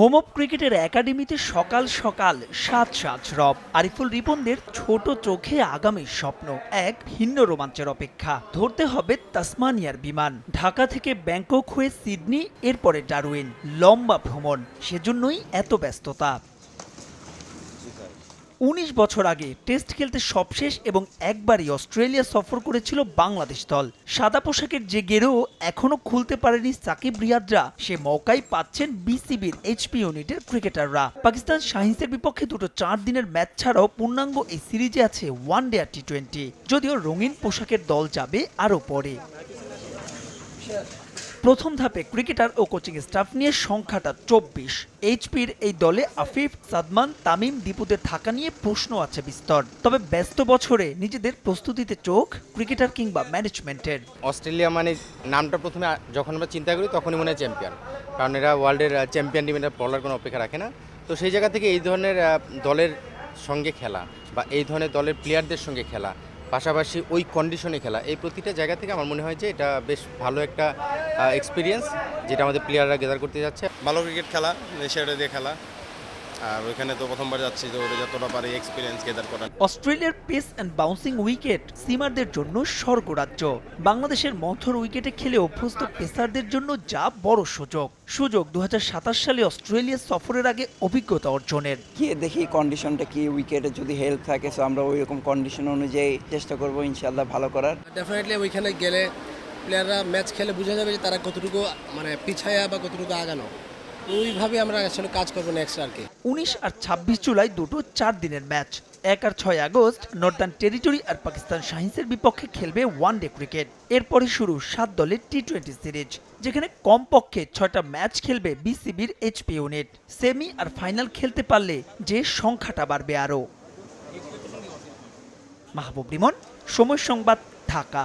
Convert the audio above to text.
Home of ক্রিকেটের একাডেমিতে সকাল সকাল সাত সাত রব। আরিফুল রিপনদের ছোট চোখে আগামীর স্বপ্ন, এক ভিন্ন রোমাঞ্চের অপেক্ষা। ধরতে হবে তাসমানিয়ার বিমান। ঢাকা থেকে ব্যাংকক হয়ে সিডনি, এরপরে ডারুইন লম্বা ভ্রমণ, সেজন্যই এত ব্যস্ততা। উনিশ বছর আগে টেস্ট খেলতে সবশেষ এবং একবারই অস্ট্রেলিয়া সফর করেছিল বাংলাদেশ দল। সাদা পোশাকের যে গেরো এখনও খুলতে পারেনি সাকিব রিয়াদরা। সে মৌকাই পাচ্ছেন বিসিবির এইচপি ইউনিটের ক্রিকেটাররা। পাকিস্তান শাহিন্সের বিপক্ষে দুটো চার দিনের ম্যাচ ছাড়াও পূর্ণাঙ্গ এই সিরিজে আছে ওয়ান ডে আর টি টোয়েন্টি। যদিও রঙিন পোশাকের দল যাবে আরও পরে। প্রথম ধাপে ক্রিকেটার ও কোচিং স্টাফ নিয়ে সংখ্যাটা চব্বিশ। এইচপির এই দলে আফিফ, সাদমান, তামিম, দীপুদের থাকা নিয়ে প্রশ্ন আছে বিস্তর। তবে ব্যস্ত বছরে নিজেদের প্রস্তুতিতে চোখ ক্রিকেটার কিংবা ম্যানেজমেন্টের। অস্ট্রেলিয়া মানে নামটা প্রথমে যখন আমরা চিন্তা করি তখনই মনে হয় চ্যাম্পিয়ন। কারণ এরা ওয়ার্ল্ডের চ্যাম্পিয়ন টিম এটা বলার কোনো অপেক্ষা রাখে না। তো সেই জায়গা থেকে এই ধরনের দলের সঙ্গে খেলা বা এই ধরনের দলের প্লেয়ারদের সঙ্গে খেলা পাশাপাশি ওই কন্ডিশনে খেলা। এই প্রতিটা জায়গা থেকে আমার মনে হয় যে এটা বেশ ভালো একটা এক্সপিরিয়েন্স যেটা আমাদের প্লেয়াররা গেদার করতে যাচ্ছে। ভালো ক্রিকেট খেলা সেটা দিয়ে খেলা। আর ওইখানে তো প্রথমবার যাচ্ছি তো ওটা যতটা পারি এক্সপিরিয়েন্স গেদার করা অস্ট্রেলিয়ার পেস অ্যান্ড বাউন্সিং উইকেট সিমারদের জন্য স্বর্গরাজ্য। বাংলাদেশের মন্থর উইকেটে খেলে অভ্যস্ত পেসারদের জন্য যা বড় সুযোগ। সুযোগ দু সালে অস্ট্রেলিয়া সফরের আগে অভিজ্ঞতা অর্জনের। গিয়ে দেখি কন্ডিশনটা কি উইকেটে যদি হেল্প থাকে সো আমরা ওই রকম কন্ডিশন অনুযায়ী চেষ্টা করব ইনশাল্লাহ ভালো করার। ডেফিনেটলি ওইখানে গেলে প্লেয়াররা ম্যাচ খেলে বোঝা যাবে যে তারা কতটুকু মানে পিছায়া বা কতটুকু আগানো। ওইভাবে আমরা আসলে কাজ করব নেক্সট আর কি। উনিশ আর ছাব্বিশ জুলাই দুটো চার দিনের ম্যাচ। এক আর ছয় আগস্ট নর্দার্ন টেরিটরি আর পাকিস্তান শাহিন্সের বিপক্ষে খেলবে ওয়ান ডে ক্রিকেট। এরপরে শুরু সাত দলের টি টোয়েন্টি সিরিজ, যেখানে কমপক্ষে ছয়টা ম্যাচ খেলবে বিসিবির এইচপি ইউনিট। সেমি আর ফাইনাল খেলতে পারলে যে সংখ্যাটা বাড়বে আরও। মাহবুব রিমন, সময় সংবাদ, ঢাকা।